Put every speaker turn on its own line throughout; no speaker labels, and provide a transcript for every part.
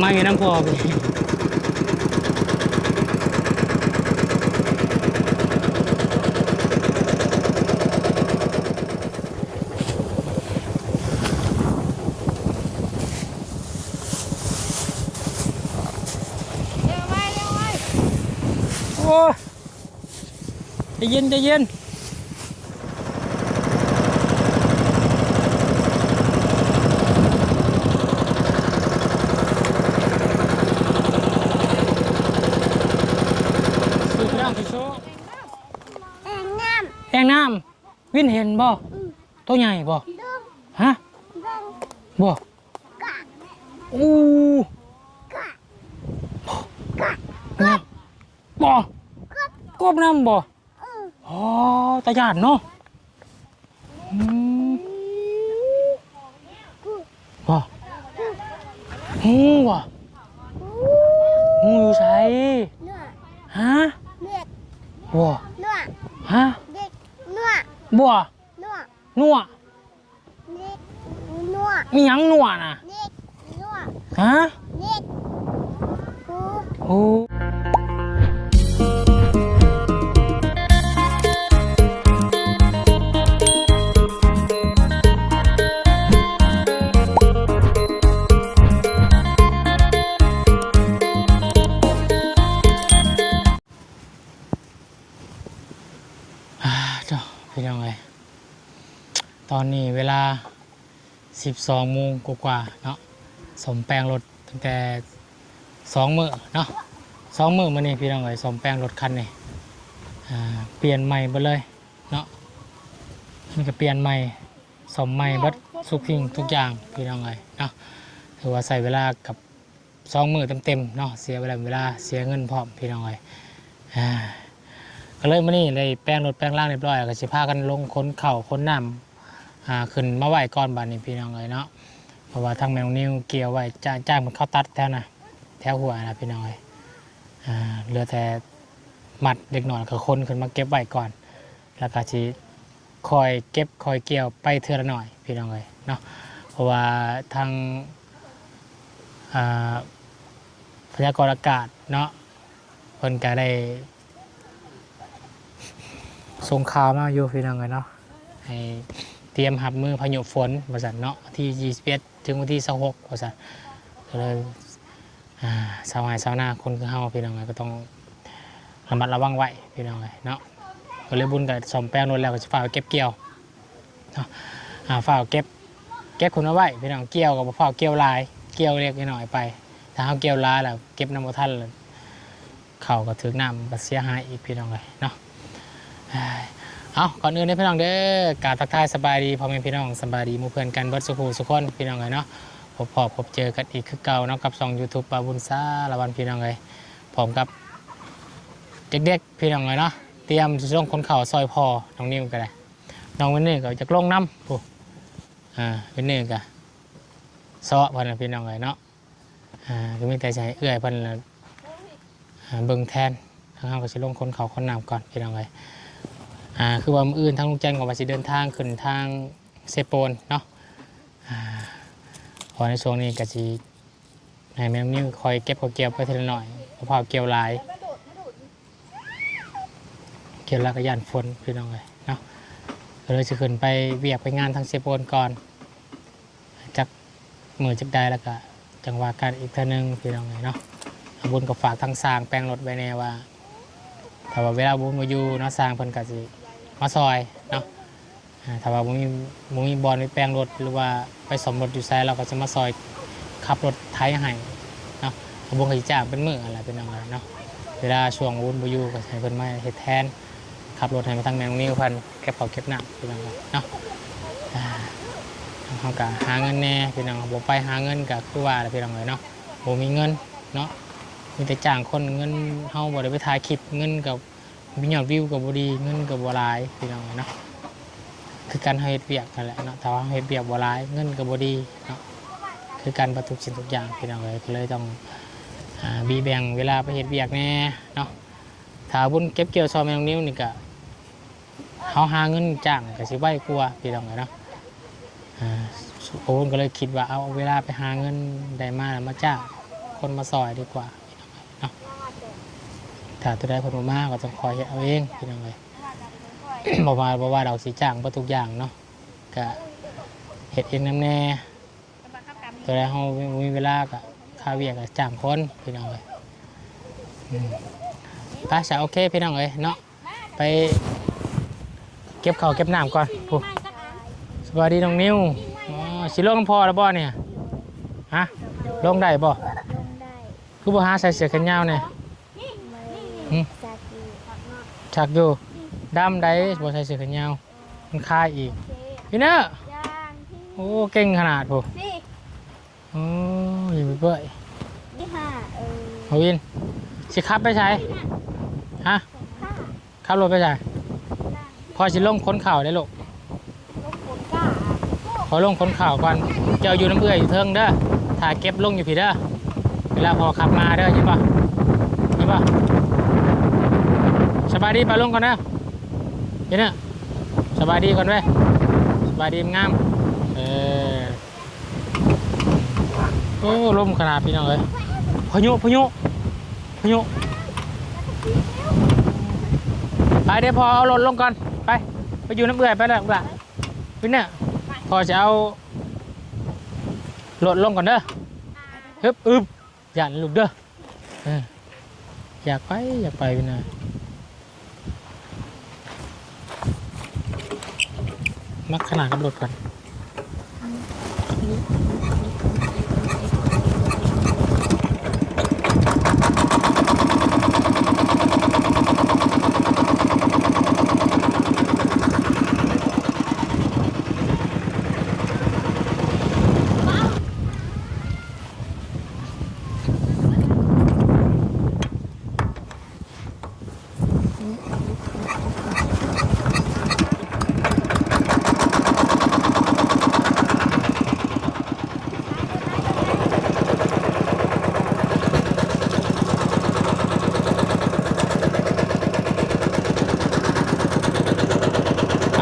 มาอยู่น้ำพอไปโอ้ยใจะเย็นใจะเย็น สูบน้ำสิโซ
เอ็งน้
แองน้ำ วินเห็นบ่ตัวใหญ่บ่ฮะ
บ่
อู้
กะ
บ่
กบ
น้ำบ่
อือ
อ๋อตาหยาดเนาะบ่หูบ่
อู้
หูอยู่ไส
เนื้อ
ฮะ
เด็ก
บ่
เนื้อ
ฮะ
เด็กเนื้อ
บ่
เนื้อ
นัว
เด็กเนื้อ
มีหยังนัวน่ะ
เด็กเนื้อ
ฮะ
เด็กกู
โอ้อ่ อนนี้เวลา 12โมงกว่าๆเนาะสมแปลงรถตั้งแต่สองมือเนาะสองมือมานี่พี่น้องเอ๋ยสมแปลงรถคันนี่อ่าเปลี่ยนใหม่ไปเลยเนาะมันก็เปลี่ยนใหม่สมใหม่เบัดสุกทิ้งทุกอย่างพี่น้องเอ๋ยเนาะถือว่าใส่เวลากับสองมือเต็มๆเนาะเสียเวลาเวลาเสียเงินพร้อมพี่น้องเอ๋ยอ่าก็เลยมานี่เลยแปลงรถแปลงร่างเรียบร้อยก็สิพากันลงค้นเข่าค้นน้ำ อ่าขึ้นมาไหวก่อนบานนี้พี่น้องเอ๋ยเนาะเพราะว่าทางแมวนิ้วเกี่ยวไว้จ้างจ้างมันเข้าตัดแถวนะแถวหัวนะพี่น้อยอ่าเหลือแต่หมัดเด็กหน่อยกับคนขึ้นมาเก็บไว้ก่อน แล้วก็ชีคอยเก็บคอยเกี่ยวไปเทือละหน่อยพี่น้องเลยเนาะเพราะว่าทางพยากรณ์อากาศเนาะเพิ่นก็ได้ส่งข่าวมาอยู่พี่น้องเลยเนาะให้ เตรียมหับมือพายุฝนบริษัทเนาะที่ 21 ถึงวันที่26บริษัทก็เลยอ่าชาวไร่ชาวนาคนคือเฮาพี่น้องไงก็ต้องระมัดระวังไว้พี่น้องไงเนาะก็เลยบุญกับสมแป้งนวลแล้วก็จะฝากเก็บเกี่ยวเนาะอ่าฝากเก็บเก็บคุณเอาไว้พี่น้องเกี่ยวกับฝากเกี่ยวลาย เกี่ยวเล็กน้อยไป ถ้าเฮาเกี่ยวลายแล้วเก็บน้ำบ่ทันแล้วเข่าก็ถึงน้ำก็เสียหายอีกพี่น้องเลยเนาะ เอ้ยเอาก่อนอื่นเนี่ยพี่น้องเด้อกาบทักทายสบายดีพ่อแม่พี่น้องสบายดีมู่เพื่อนกันเบิดสุขูสุขคนพี่น้องเลยเนาะพบพอพบเจอกันอีกคือเก่าเนาะกับช่อง YouTube ปาบุญซาละวันพี่น้องเลยพร้อมกับเด็กๆพี่น้องเลยเนาะเตรียมช่วงคนเข่าซอยพอน้องนิ่มก็ได้น้องเวนเน่ก็จะลงน้ำผู้อ่าเวนเน่ก็ซอเพันน่ะพี่น้องเลยเนาะอ่าก็มีแต่ใจเอื้อยพันน่ะอ่าเบิ่งแทนทางเราก็จะลงคนเข่าคนน้ำก่อนพี่น้องเลย อ่าคือว่ามืออื่นทางลุงแจ้งก็ว่าจะเดินทางขึ้นทางเซโปนเนาะอ่าพอในช่วงนี้ก็จะให้แมงนิ้วคอยเก็บข้าวเกี่ยวไปทีละหน่อยเพราะพอเกี่ยวหลาย เกี่ยวล้วก็ยันฝนพี่น้องเลยเนาะก็เลยจะขึ้นไปเวียกไปงานทางเซโปนก่อนจากมือจักได้แล้วก็จังหวะการอีกเท่านึงพี่น้องเลยเนาะบุญกับฝากทางสร้างแปลงรถไว้แน่ว่าถ้าว่าเวลาบุญมาอยู่เนาะสร้างเพิ่นก็สิ มาซอยเนาะถ้าว่าบ่มีบ่มีบอลไปแปลงรถหรือว่าไปสมรถอยู่ไซเราก็จะมาซอยขับรถไถให้เนาะขบวนขจ้างเป็นมืออะไรเป็นอะไรเนาะเวลาช่วงวุ้นบอยู่ก็ให้เพิ่นมาเฮ็ดแทนขับรถให้มาทางแมงนิ้วเพันเก็บเผาเก็บหน้ำเป็นอะไรเนาะอ่าเฮาก็หาเงินแน่พี่น้องบ่ไปหาเงินก็คือว่าแหละพี่น้องเอ้ยเนาะบ่มีเงินเนาะมีแต่จ้างคนเงินเฮาบ่ได้ไปถ่ายคลิปเงินกับ มียอดวิวก็บ่ดีเงินก็บ่หลายพี่น้องเอ้ยเนาะคือการเฮ็ดเวียกนั่นแหละเนาะถ้าว่าเฮ็ดเวียกบ่ร้ายเงินก็บ่ดีเนาะคือการประทุกสิ่งทุกอย่างพี่น้องเลยก็เลยต้องบีแบ่งเวลาไปเฮ็ดเวียกแน่เนาะถ้าบุญเก็บเกี่ยวซอมแมงนิ้วนี่ก็เฮาหาเงินจ้างก็สิไว้กว่าพี่น้องเลยเนาะอ่าโอนก็เลยคิดว่าเอาเวลาไปหาเงินได้มาแล้วมาจ้างคนมาซอยดีกว่าพี่น้องเอ้ยเนาะ ถ้าตัวใดเพิ่นบ่มาก็ต้องคอยเฮ็ดเอาเองพี่น้องเอ้ยบ่ว่าบ่ว่าเราสิจ้างบ่ทุกอย่างเนาะก็เฮ็ดเองนำแน่ ตัวใดเฮามีเวลาก็ค่าเวียกก็จ้างคนพี่น้องเอ้ยอืมไปซะโอเคพี่น้องเอ้ยเนาะไปเก็บข้าวเก็บน้ำก่อนผู้สวัสดีน้องนิวอ๋อสิลงน้ำพอแล้วบ่เนี่ยฮะลงได้บ่
ลงได้
คือบ่หาใส่เสื้อแขนยาวเนี่ย
ไม่
หืม
จากกี
ชักอยู่ดำได้บ่ใส่เสื้อแขนยาวมันคายอีกพี่เนอะ
ย่างที่
โอ้เก่งขนาดผู้
นี่
โอ้ยไปเปื่อย
ที่ห้าเออ
มาวินสิขับไปใช้ฮะ
ห้า
ขับรถไปใช้
ล่
พอสิลงค้นข่าวได้ลูก
ลูกฝนก้า
พอลงค้นข่าวก่อนเจ้าอยู่น้ำเอื่อยอยู่เทิงเด้อถ่ายเก็บลงอยู่พี่เด้อเวลาพอขับมาเด้อใช่ปะใช่ปะ บายดีไปลงก่อนเด้อเห็นเนอะสบายดีก่อนเว้ยสบายดีงามเออโอ้ลมขนาดพี่น้องเลยพายุพายุพายุไปเดี๋ยวพอเอารถลงก่อนไปไปอยู่น้ำเบื่อไปแล้วละพี่เนี่ยพอจะเอารถลงก่อนเด้อฮึบอึบอย่าลูกเด้ออออยากไปอยากไปพี่นะ มักขนาดกับรถก่อน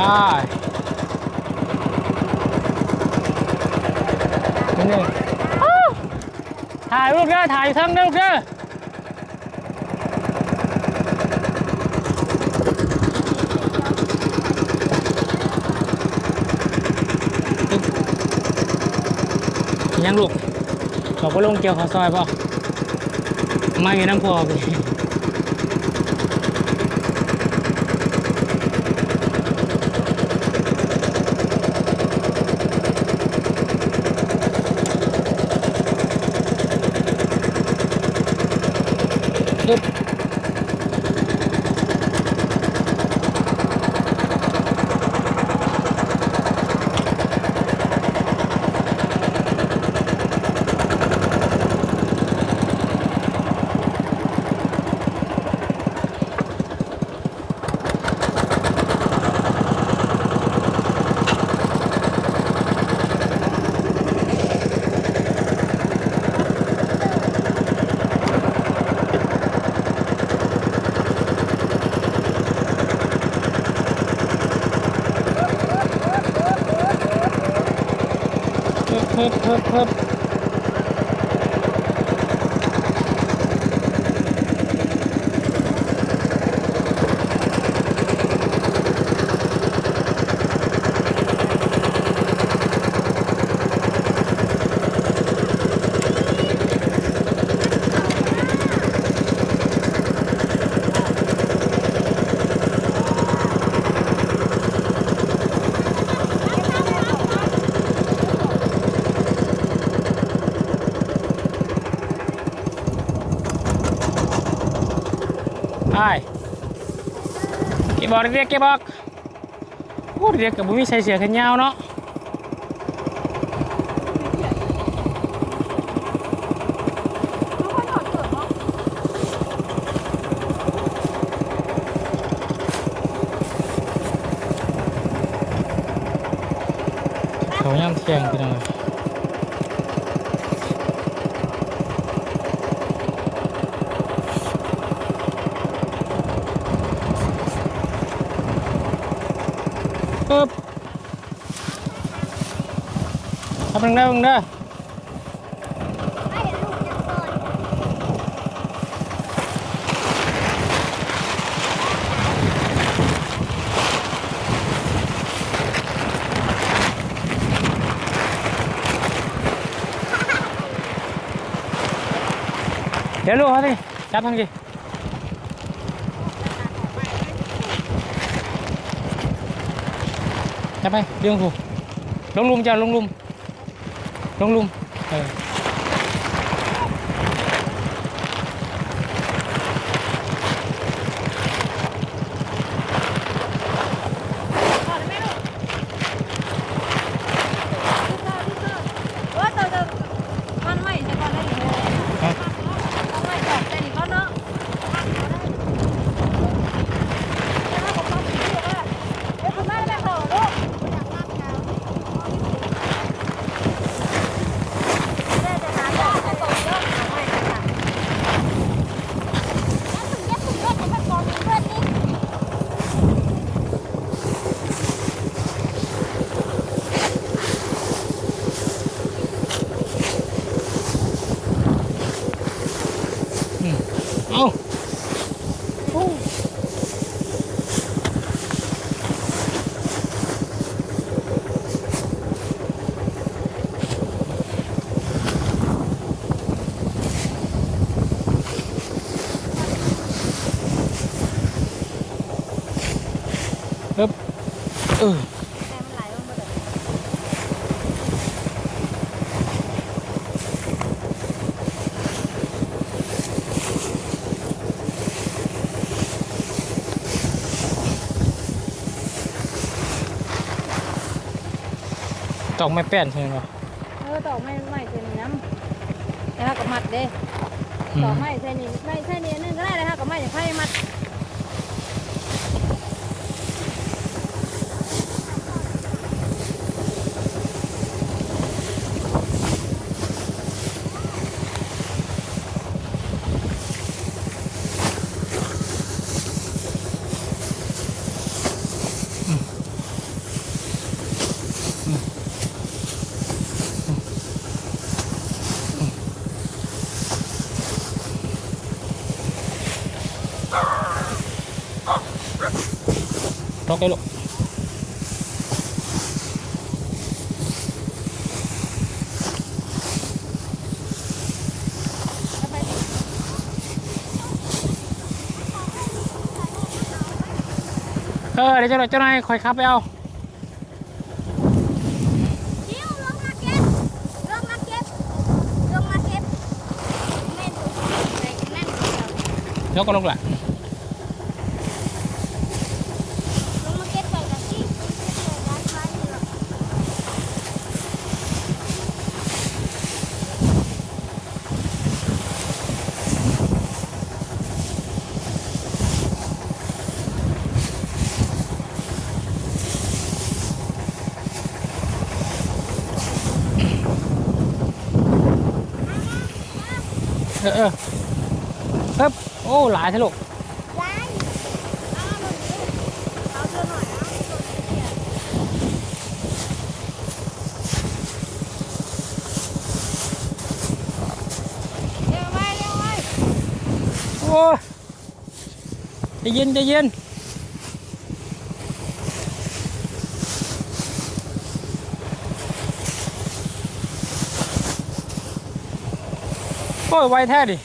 ไปนี่นี่อ้าวถ่าย รูปเด้อถ่ายอยู่เทั้งเด้อลูกเด้อยังลูกเขาก็ลงเกี่ยวเขาวซอยป่ะมาอยู่น้ำพอไปปึ๊บปึ๊บ ปึ๊ อกเรียกเก็บบอกโอ้เรียกกับบุมีใส่เสื้อแขนยาวเนาะเขาย่ำเที่ยงพี่น้อง เอาเป็นเด้อเป็นเด้อเดี๋ยวลูกเขาดิจับทางดิจับไปเรื่องถูกลงลุมจ้าลงลุม น้องลุงเออ
ก่อนไหมลูกโอ้ยตัวตัวมันไม่ใช่ก่อนได้หรือมันไม่จอดแต่นี่ก็เนาะแล้วก็ต้องไปดูว่าเดี๋ยวคุณแม่ไปขอลูกอยากรักเขาแม่จะหาอยากจะตกเยอะไม่ค่ะแล้วถึงจะถึงเลือดจะไปกองเลือดนี่
เอา
พุ่ง
ปึ๊บ เออ
ต
อกไม่แป้นใช่ไหม
เออต่อไม่ไม่ใช่นี่น้ำแล้วก็มัดเด้ตอ
ม
ไม่ใช่นี่ไม่ใช่นี่นึงก็ได้เลยค่ะก็ไม่อย่างไพ่มัด
ตอกได้ลูกเออเดี๋ยวเจ้าหน่อยเจ้านายคอยขับไปเอา
จิ้วลงมาเก็บลงมาเก็บลงมาเก็บแม่ดูใส่แม่ดู
ยกก็ลงละ
ลงมาเก็บใส่กะทิใส่ร้านค้าอยู่หรอก
เออเออปึ๊บโอ้หลายทะลุ
ได้เอาหน่อยเอาเจอหน่อยเอาตัวนี้เนี่ยเร็วไว้เร็วไว้
โอ้ใจเย็นใจเย็น โอ้ยไวแท้ดิ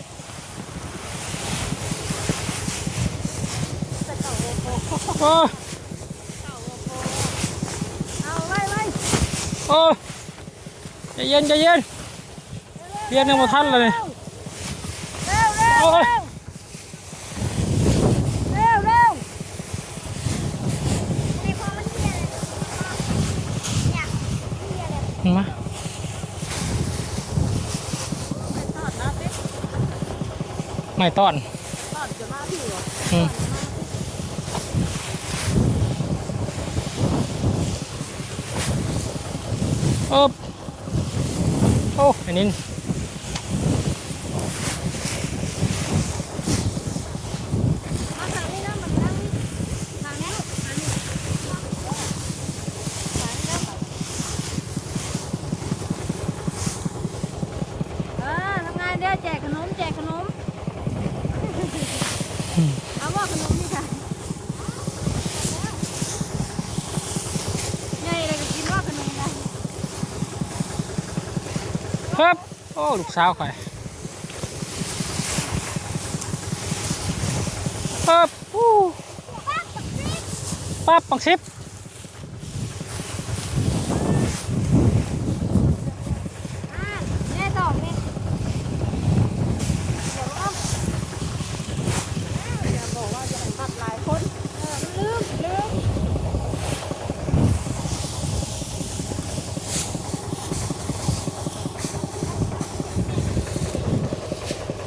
จะเก่าโลโก้
โอ้ย
เก่าโลโก้เอาไว้ไว้
โอ้ยใจเย็นใจเย็นเรียนยังมาทันเลย
เร็วเร็ว
โอ้ย
เร็วเร็วนี่พอมันเทียเลยเนี่ยเทียเลย
มา
ทอดนะเป็ด
ไม่ต้อน
อดจะมาพี่หรอ
อืมโอ้โอ้อันนี้
เอาว่าขนมนี่ค่ะใหญ่เก็กินว่าขนมนะ
ครับ โอ้ ลูกสาวข่อยปั๊บปั๊บปั
ง
ซิป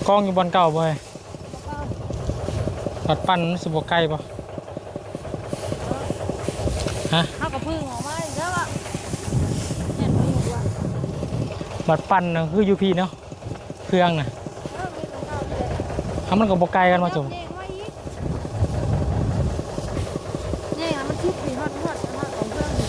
ก
อ
งอยู่บนเก่าบ่เฮ้ย
แล้วก็
ปัดปั้นมันสิบ่ไกลบ่ฮะ
ข้าวกับพึ่งออกมาอีกแล้วอะเนี่ยพึ่งอยู่อะ
บัดปั้นน่ะคืออยู่พี่เนาะเครื่องน่ะ
เออมีของเราเลย
เอามันก็บ่ไกลกันมาจุ่ม
เด็กไว้อีก
เนี่ยมันชุบผีฮอดฮอดฮอดของเครื่องนี่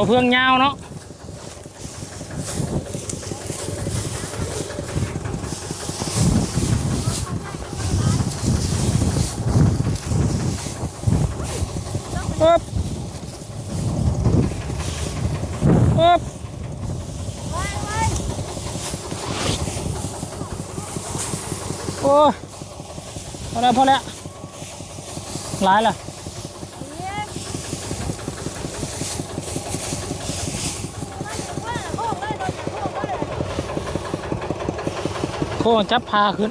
ตัวเพื่องยาวเนาะปึ๊บปึ๊บ
ไว้ไว้
โอ้ยพอแล้วพอแล้วหลายละ
เรียกมันจะว่าโค้งเลยโดนโค้งเลย
โค้งจับพาขึ้น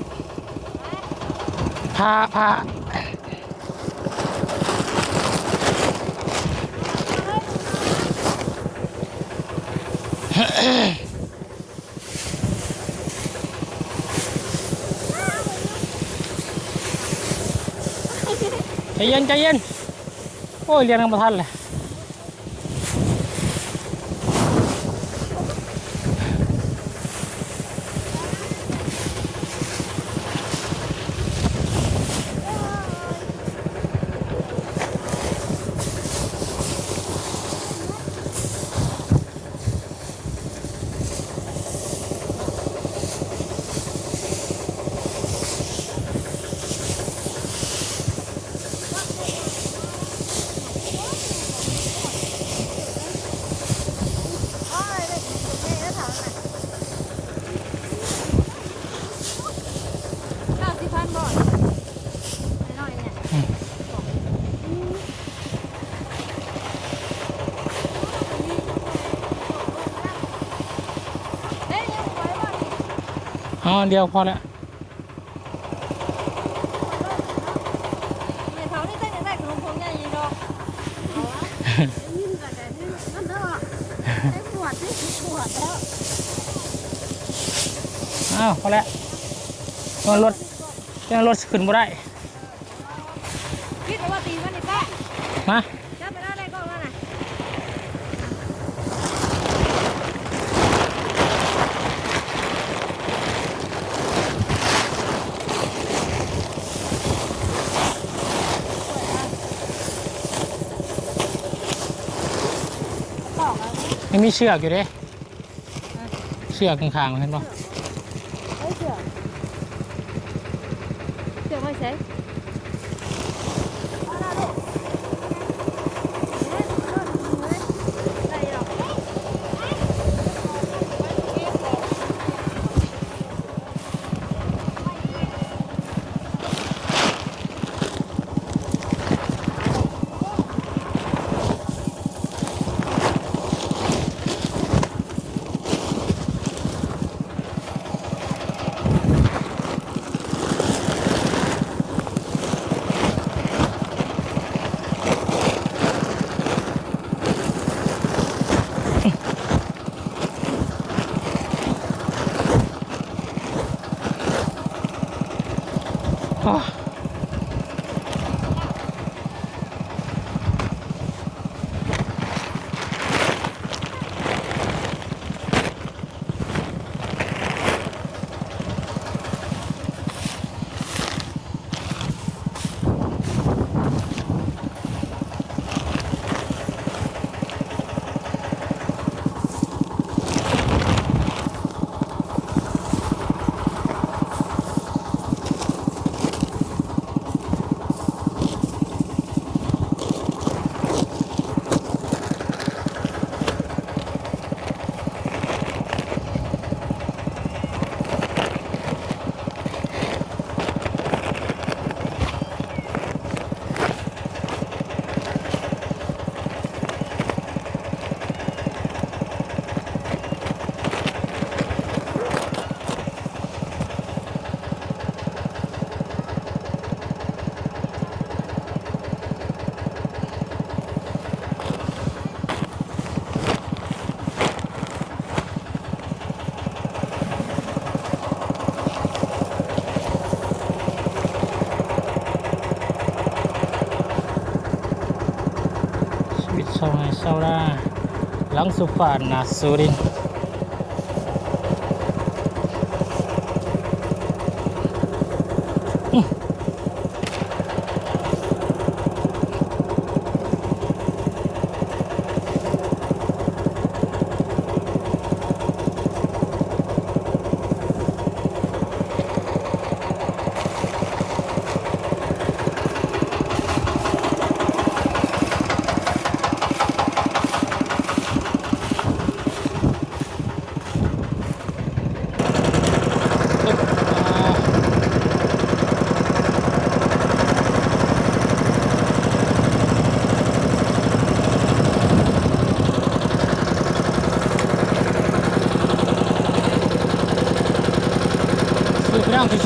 พาพาใจเย็นใจเย็น โอ้ยเรียนกันมาทันเลย
โอ้ยเลยนี่แล้วถามหน่อยเก้าสิบพันบาทน้อยๆเนี่ยเอ้ยยังไหวบ่นี่
อ๋อเดียวพอแล้ว
เนี่ยเขานี่ตั้งแต่ได้ขนมพวงใหญ่ยีดอก
ยิ้มกันแต่นี่มันเด้อไอ้ปวดที่ปวดแล้ว
อ้าวพอแล้วมันรถยังรถขึ้นบ่ได้
คิดว่าตีมันนี่ป้า
มา
จับไปได้ได้ก็ว่าน่ะ
บอกแล้ว
ยังมีเชือกอยู่เด้เชือกข้างๆเห็นป่ะ วิตเซาไฮเซาดาหลังสุฟานนาสุรินทร์อื้ออึ๊บอ่า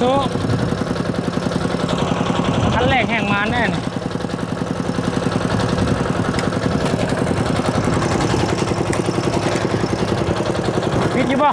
ซูคันแรกแห่งมาแน่นพิดอยู่ป่ะ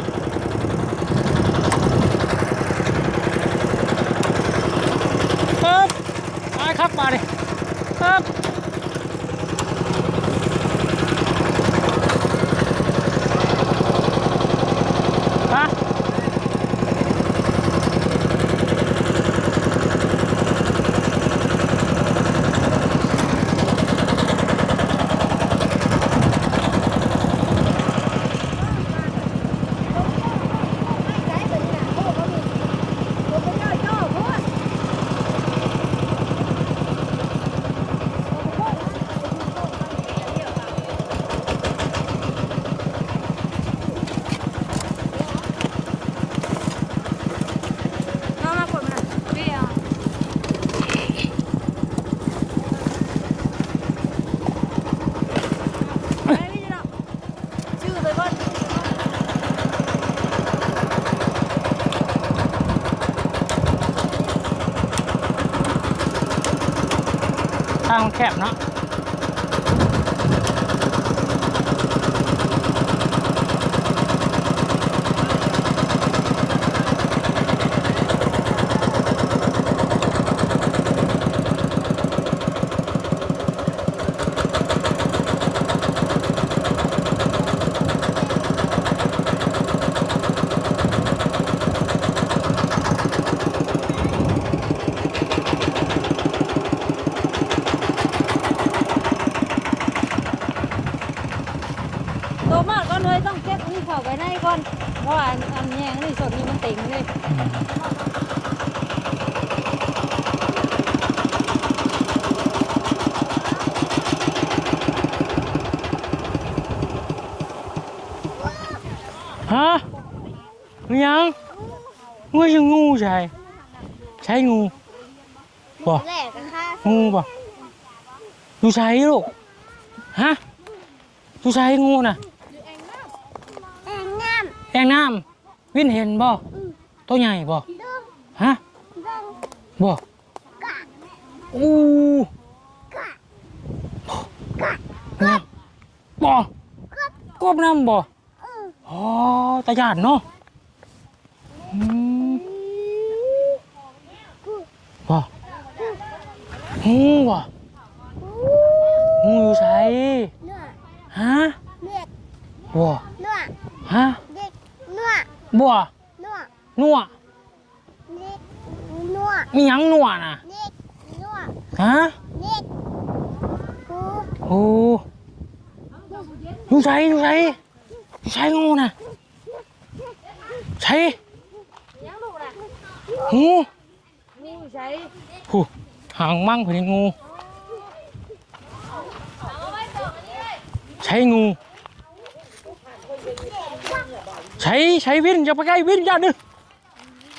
คบเนาะ
โตมากก็เลยต้องเก็บอันนี้เข้าไปใน ก่อนเพราะว่าอันแยงนี่สดนี่มันติ่งเลย
ฮะมียังงูยังงูใช่ใช่งูบ่
แรก
งูบ่ดูใช้ลูกฮะดูใช้งูน่ะ
แอง
น้ำวินเห็นบ่ตัวใหญ่บ่
ดง
ฮะ
ดง
บ่
กะ
อู้
กะ
เนี่ยบ่กบน้ำบ่
เออ
อ๋อตาหยาดเนาะอืมบ่งูบ่งูอยู่ใช้
เนื้อ
ฮะ
เลือด
บ่
เนื้อ
ฮะ
เด็กเนื้อ
บ่
เนื้อ
นัว
เด็กเนื้อ
มีหยังนัวน่ะ
เด็กเนื้อ
ฮะ
เด็กกู
โอ้อยู่ใช้อยู่ใช้อยู่ใช้งูน่ะใช้
ยังลูกน่ะ
งู
งูใช้
หูหางมั่งพอดีงูใช้งู ใช้ใช้วินอย่าไปใกล้วินอย่าดื้อ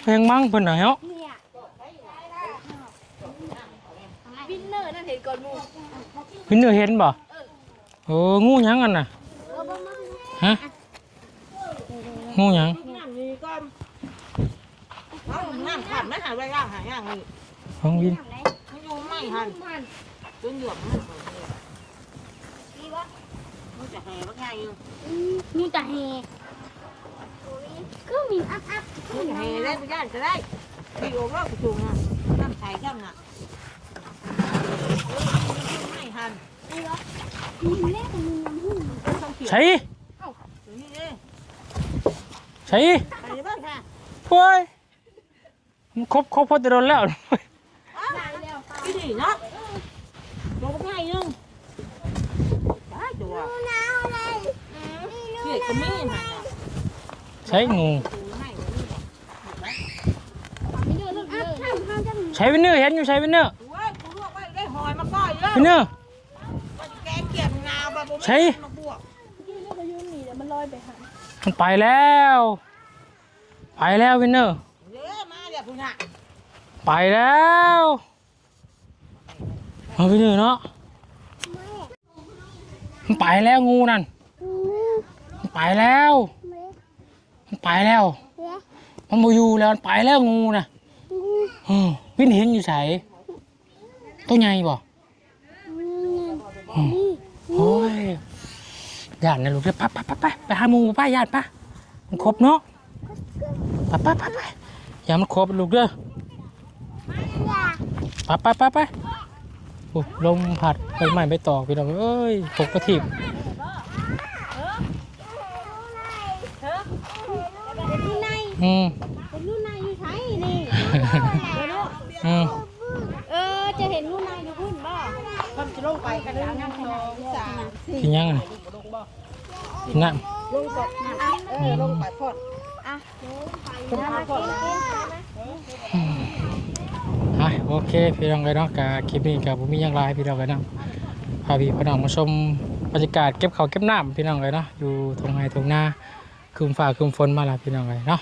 แพงมั่งเพิ่นน่ะเนา
เนี่ย
วินเนอร์นั่นเห็นก่อนมู
วินเนอร์เห็นบ่เอองูหยังกันน่ะฮะงูหยัง
น้ำนี่ก็เอาน้ำขัดไม่หายไปย่างหายย่างนี่
ของวิน
มันอยู่ไม่หันจนหยื่อมันมันจะแห่ว่าไงอยู่
งูจะแห่ ก็มีอัพอัพ
มันจะแห่ได้ไปย่างจะได้ไปโยมรอบกระจุงอะน้ำใสย่ำน่ะไม่หัน
นี่วะแม่กับมึงน้ำหุ่น
ต้องเขียน
ใช้
นี่เอง
ใช้
ไปบ้านค่ะ
โอ้ยมันครบครบพอจะโดนแล้ว
ได้แล้ว
พี่ดีเนาะลงง่ายนึงได้ตัว
หนาวเลย
เขียนก็มีนะ
ใช้งู
ไม่เดือดเลยทำทำจะ
ใช้วินเนอร์เห็นอยู่ใช้วินเนอร์
โอ้ยกูลวกไว้ได้หอยมาก้อยแล้ว
วินเนอร์
แกงเกียบงาแบบ
ใช่
มาบวก
มันไปแล้ว ไปแล้ววินเนอร์
เด้อมาเดี๋ยวคุณฮะ
ไปแล้วเอาวินเนอร์เนาะมันไปแล้วงูนั่นมันไปแล้วมัน ไปแล้ว มันมาอยู่แล้วมันไปแล้วงูน่ะเออวินเห็นอยู่ใสตัวใหญ่บ่อืมโอ้ยญาตินะลูกเด้อไปไปไปไปไปหาหมูป้าญาติป้ามันครบเนาะไปไปไปไปอย่ามันครบลูกเด้อไปไปไปไปโอ้ลมผัดไปใหม่ไปต่อพี่น้องเอ้ยปกติ
เป็นรุ่นใน
อืม
เป็นรุ่นในอยู่ใช้นี่
อืม
เออจะเห็นรุ่นในอยู่พุ่นบ่
คนจะลงไปกันแล้วนั่งสองสาม
กินยังไงกินน้
ลงก่อนเออลงไปพอด
อะ
ลงไปพอดำ
อะโอเคพี่น้องเลยเนาะกะคลิปนี้กับผมมีหยังไรพี่น้องเลยเนาะพาพี่พี่น้องมาชมบรรยากาศเก็บข้าวเก็บน้ำพี่น้องเลยเนาะอยู่ทงไฮทงนาคืมฟ้าคืมฝนมาและพี่น้องเลยเนาะ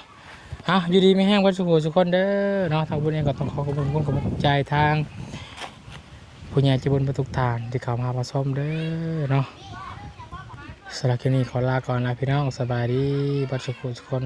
อะอยู่ดีไม่แห้งวัดสุขสุขคนเด้อเนาะทางบุญเองก็ต้องขอขอบคุณขอบคุณใจทางผู้ใหญ่ใจบุญประตุกทานที่เข้ามาประชมเด้อเนาะสำหรับคลิปนี้ขอลาก่อนนะพี่น้องสบายดีบัดสุขสุขคน